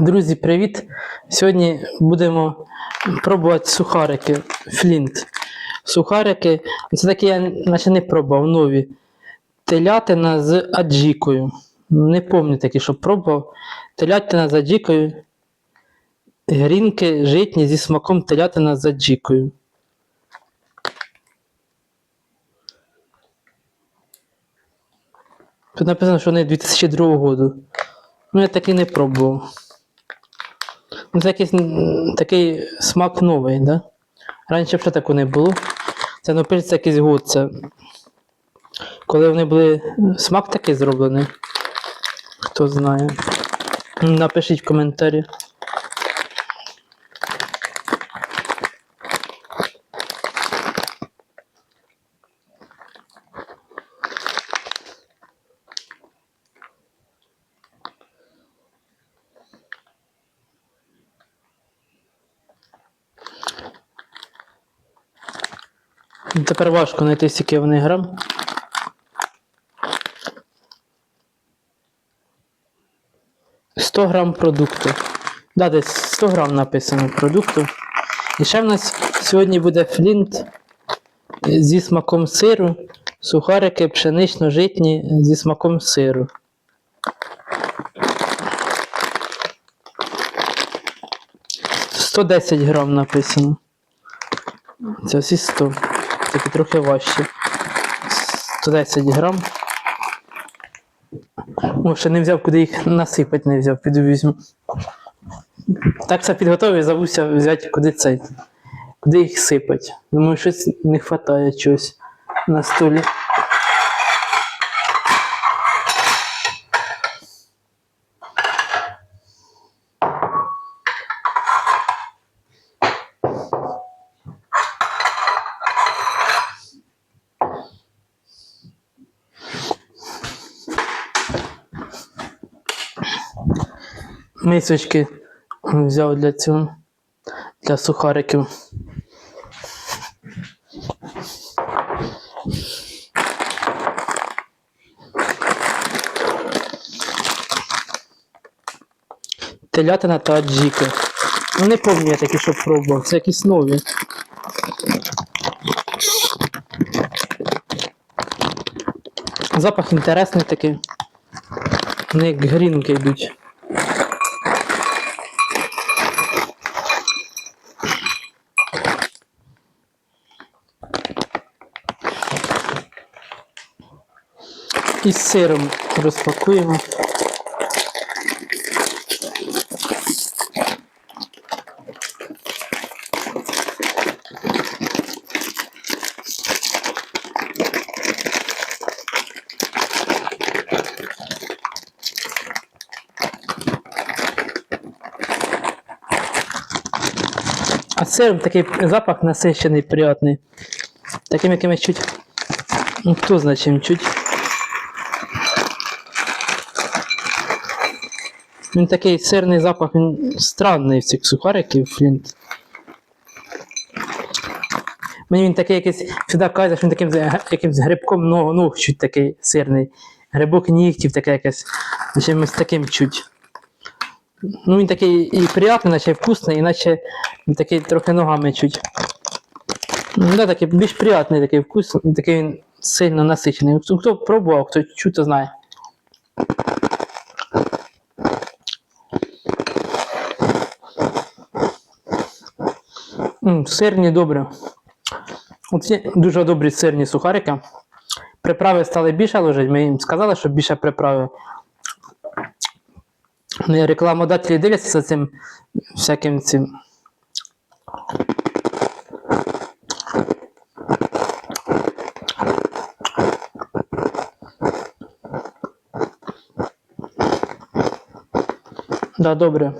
Друзі, привіт! Сьогодні будемо пробувати сухарики Флінт. Сухарики, це такі я наче не пробував нові. Телятина з аджікою. Не пам'ятаю такі, що пробував. Телятина з аджікою. Грінки житні зі смаком телятина з аджікою. Тут написано, що вони 2002 року. Ну, я таки не пробував. Ну, це якийсь такий смак новий, да? Раніше вже такого не було. Це ну, пишеться якийсь год. Це... Коли вони були. Смак такий зроблений. Хто знає. Напишіть в коментарі. Ну, Тепер важко знайти скільки вони грам. Сто грам продукту. Да, десь 100 грам написано продукту. І ще в нас сьогодні буде флінт зі смаком сиру, сухарики пшенично-житні зі смаком сиру. Сто десять грам написано. Це всі 100. Такі трохи важче. 110 грам. О, ще не взяв, куди їх насипати, не взяв, піду візьму. Так все підготовив, забувся взяти куди цей. Куди їх сипати. Думаю, щось не вистачає чогось на столі. Мисочки взяв для цього, для сухариків. Телятина та аджіка. Ну не пам'ятаю такі, що пробував, це якісь нові. Запах інтересний такий. Вони як грінки йдуть. І з сиром розпакуємо. А сиром такий запах насичений, приятний. Таким якимось чуть. Ну, хто знає чим чуть. Він такий сирний запах, він странний в цих сухариків, флінт. Мені він такий якийсь сюди каже, що він таким якимсь грибком ног, ног чуть такий сирний. Грибок нігтів таке якесь. Чимось таким чуть. Ну він такий і приятний, наче вкусний, і наче він такий трохи ногами чуть. Ну, да, такий більш приятний такий вкус, такий він сильно насичений. Хто пробував, хто чуть, то знає. Сирні добре. Є дуже добрі сирні сухарики. Приправи стали більше ложити. Ми їм сказали, що більше приправи. Ну, Рекламодателі дивляться за цим всяким цим. Да, добре.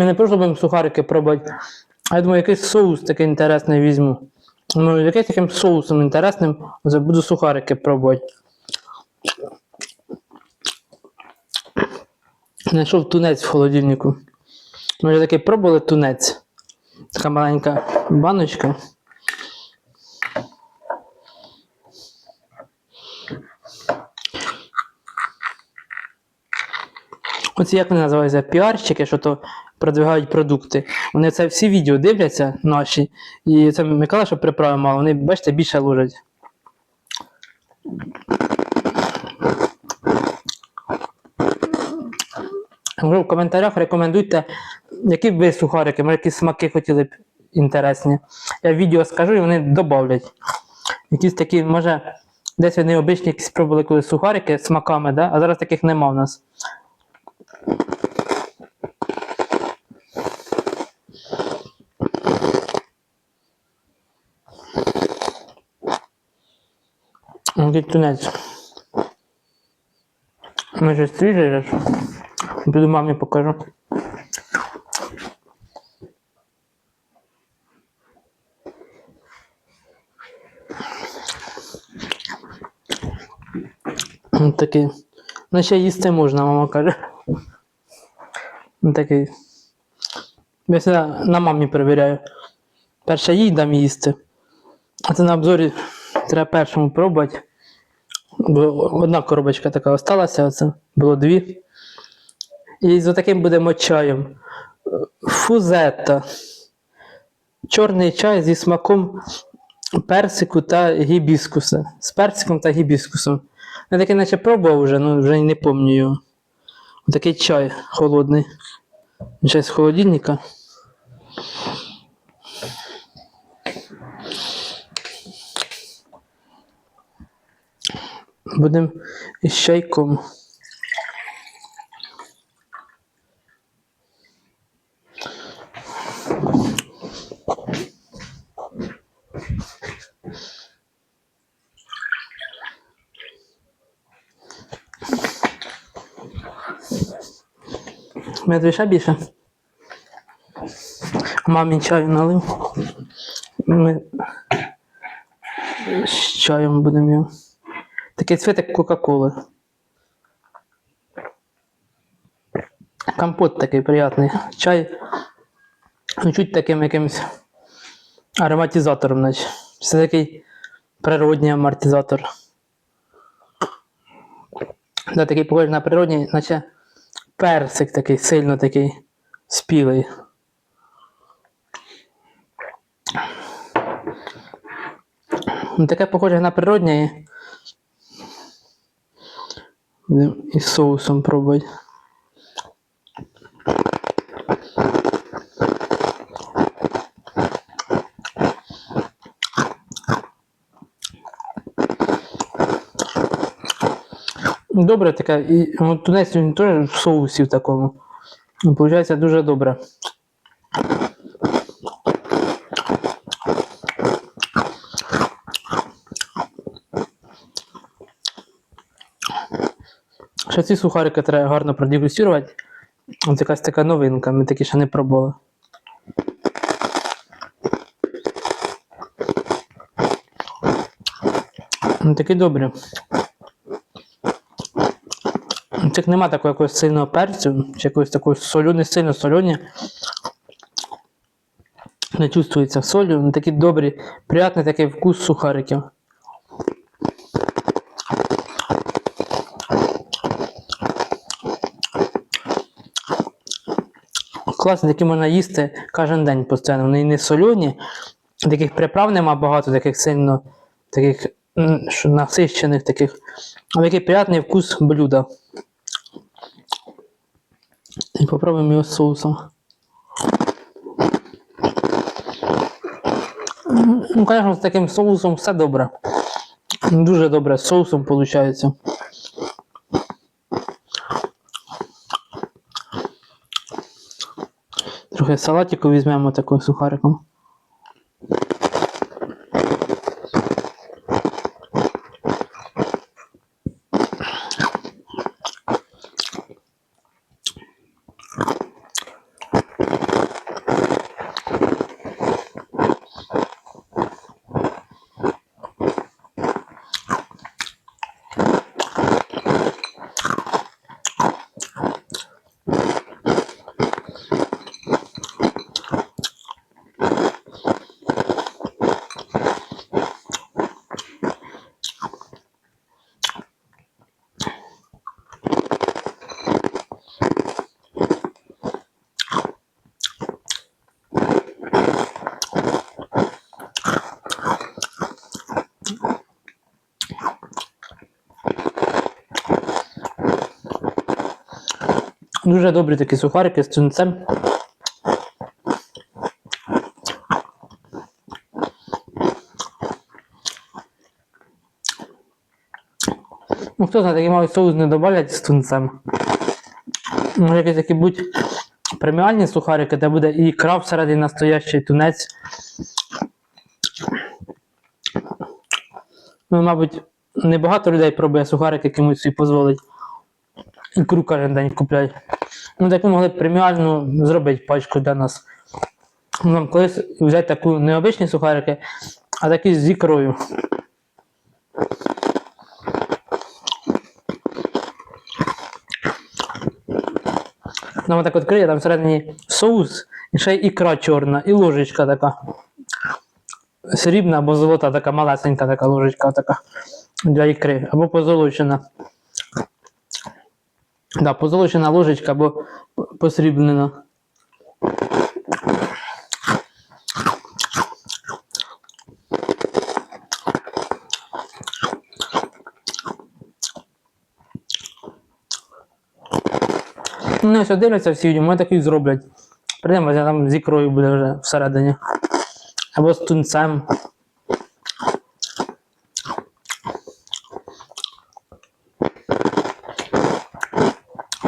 Ми не просто будемо сухарики пробувати. А я думаю, якийсь соус такий інтересний візьму. Ну, якийсь таким соусом інтересним, буду сухарики пробувати. Знайшов тунець в холодильнику. Ми вже такий пробували тунець. Така маленька баночка. Оці як вони називаються? Піарщики, що то продвигають продукти. Вони це всі відео дивляться наші. І це Микола, що приправи мало, вони, бачите, більше ложать. В коментарях рекомендуйте, які б ви сухарики, може, які смаки хотіли б інтересні. Я відео скажу і вони додавлять. Якісь такі, може, десь вони обичні якісь пробували коли сухарики з смаками, да? а зараз таких нема в нас. Який тунець. Може свіжий же ж. Піду мамі покажу. Такий. Ну, ще їсти можна, мама каже. Ось такий. Я сюди на мамі перевіряю. Перше їй дам їсти. А це на обзорі треба першому пробувати. Бо одна коробочка така осталася, оце було дві. І з таким будемо чаєм. Фузета. Чорний чай зі смаком персику та гібіскуса. З персиком та гібіскусом. Я такий наче пробував вже, ну вже не пам'ятаю. Такий чай холодний. Чай з холодильника. Будемо із чайком. Ще більше. Мамі чаю налив. Ми з чаєм будемо. Такий цвіт, як Кока-Коли. Компот такий приятний. Чай. Чуть таким якимось ароматизатором, наче. Це такий природній амортизатор. Да, такий похожий на природній, наче персик такий, сильно такий спілий. Ну, Таке похоже на природнє. Із соусом пробувати. Добре таке, і ну, тунець він теж в соусі в такому. Получається дуже добре. Ще ці сухарики треба гарно продегустувати. Ось якась така новинка, ми такі ще не пробували. Ну, Такі добрі. Цих нема такого якогось сильного перцю, чи якогось такого солю, сильно солені. Не чувствується солі, вони такі добрі, приятний такий вкус сухариків. Класно, такі можна їсти кожен день постійно. Вони не солені, таких приправ нема багато, таких сильно таких насищених таких. Але такий приятний вкус блюда. І попробуємо його з соусом. Ну, конечно, з таким соусом все добре. Дуже добре з соусом виходить. Трохи салатику візьмемо таким сухариком. Дуже добрі такі сухарики з тунцем. Ну, хто знає, такий мабуть соус не добавлять з тунцем. Може якісь такі будь преміальні сухарики, де буде і ікра всередині настоящий тунець. Ну, мабуть, небагато людей пробує сухарики, якимось собі дозволить. Ікру кожен день купляють. Ну, так ми могли преміальну зробити пачку для нас. Нам колись взяти таку необичні сухарики, а такі з ікрою. Нам так відкриє, там всередині соус, і ще ікра чорна, і ложечка така. Срібна або золота, така малесенька така ложечка така для ікри, або позолочена. Да, позолочена ложечка або посріблена. Ну, що дивляться всі відео, ми такі зроблять. Прийдемо, там з ікрою буде вже всередині. Або з тунцем.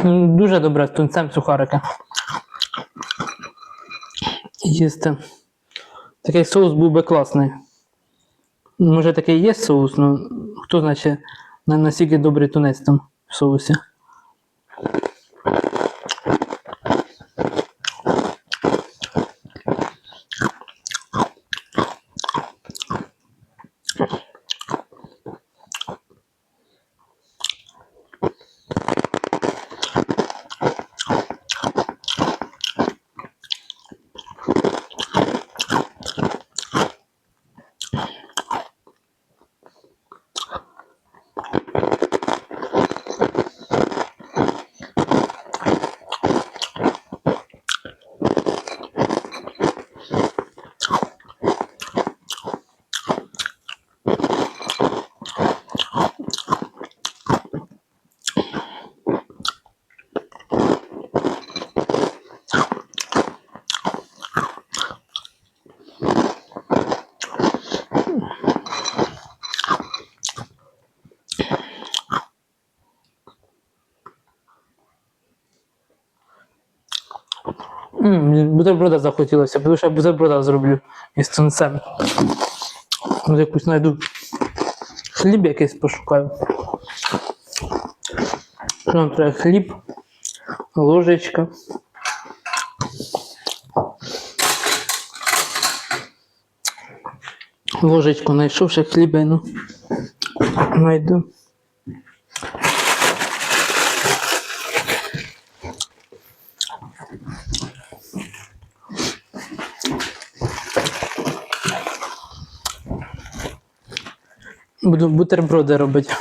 Дуже добре з тунцем сухарики. Їсти. Такий соус був би класний. Може такий є соус, ну хто знає, на- наскільки добрий тунець там в соусі. Бутерброда захотілося, що я бутерброда зроблю із тунцем. Може якусь знайду. Хліб якийсь пошукаю. Що нам треба хліб, ложечка. Ложечку знайшов ще хлібину. Найду. Буду бутерброди робити.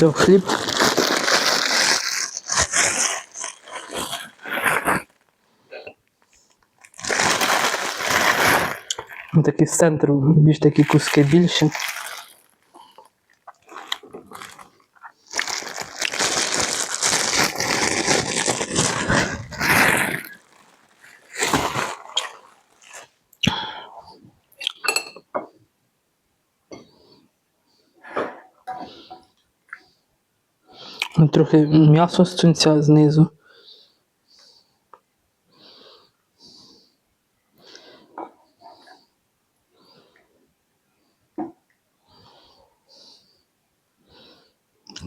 Взяв хліб. Такі з центру, більш такі куски більші. Трохи м'ясо з тунця знизу.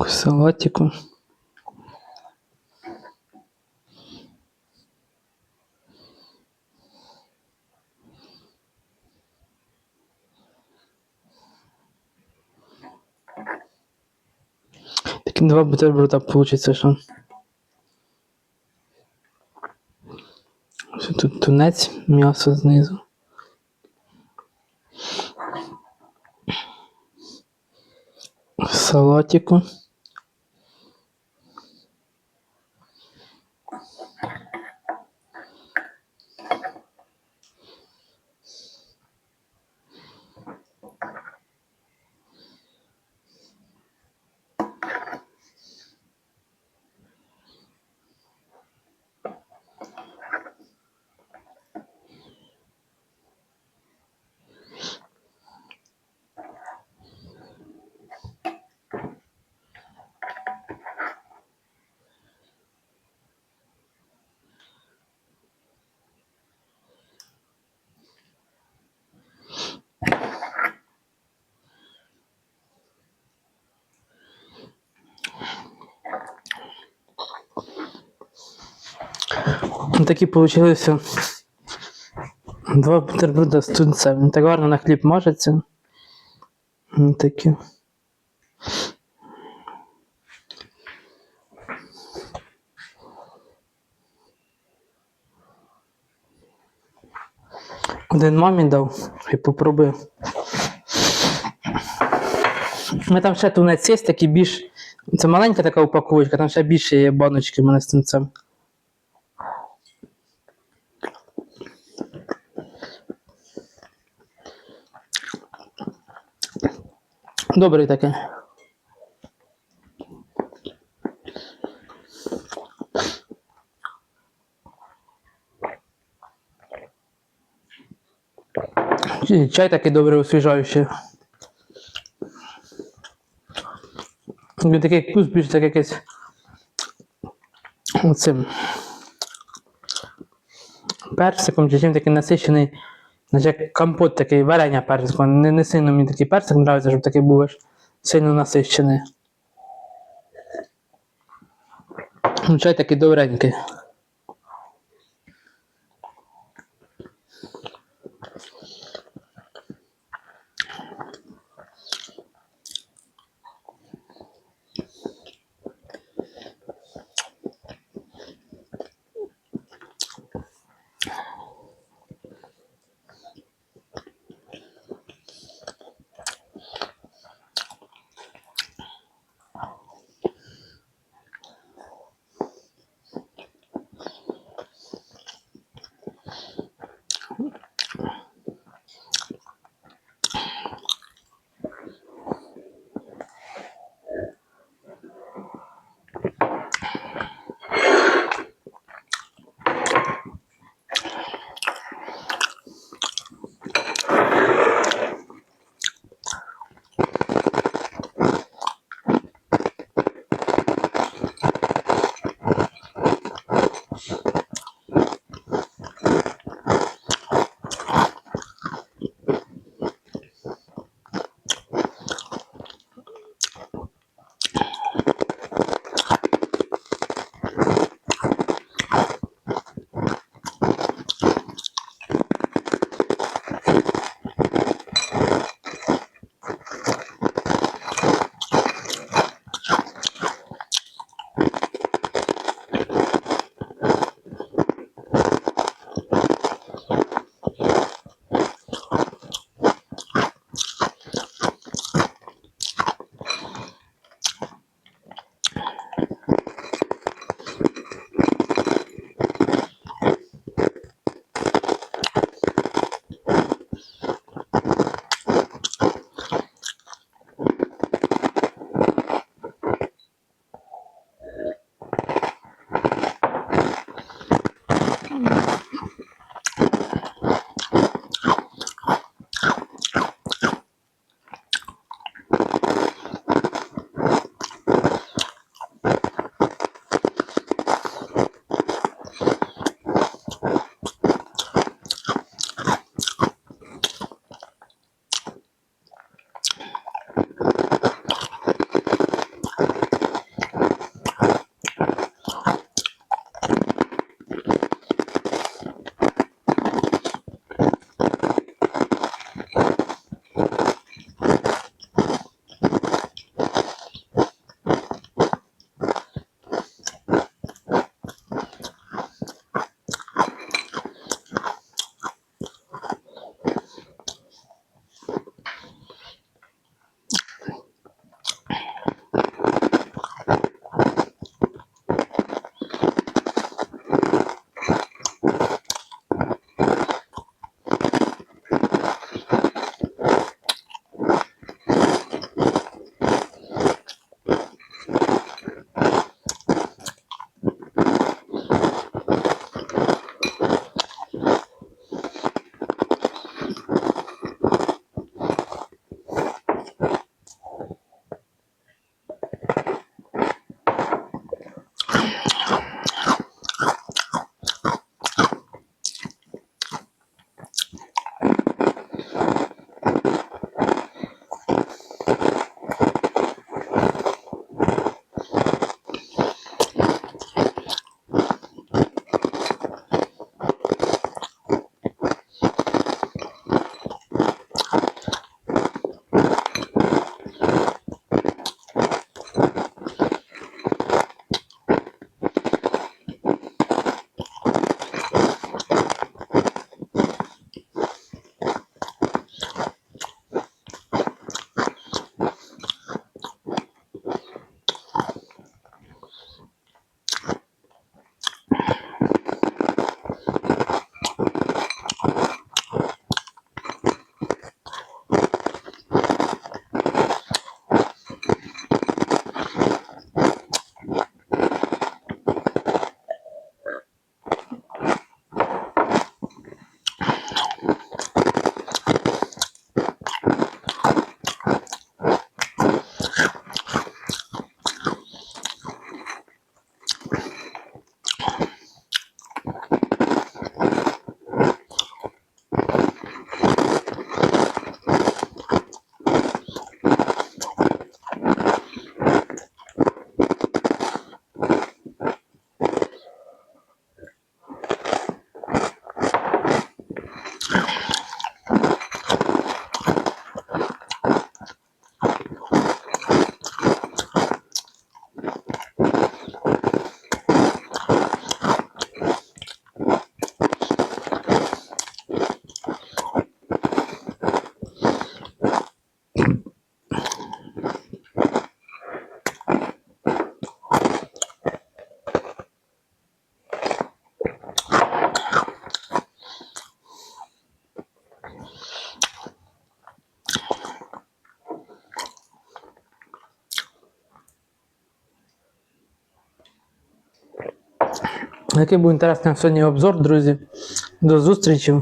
Салатику. Такі два бутерброда получится, що. Тут тунець, м'ясо знизу. Салатику. Такі получилися два бутерброда з тунцем. Так гарно на хліб мажеться. Такі. Один мамі дав і попробую. У мене там ще тунець є такий більш. Це маленька така упаковочка, там ще більше є баночки в мене з тунцем. Добрий таке. Чай такий добрий освіжаючий. Такий вкус більш так якийсь. Оцим. Персиком чи чим такий насичений. Наче як компот такий, варення персику. Не, не сильно мені такий персик подобається, щоб такий був аж сильно насищений. Ну, Чай такий добренький. Який був інтересний сьогодні обзор, друзі. До зустрічі.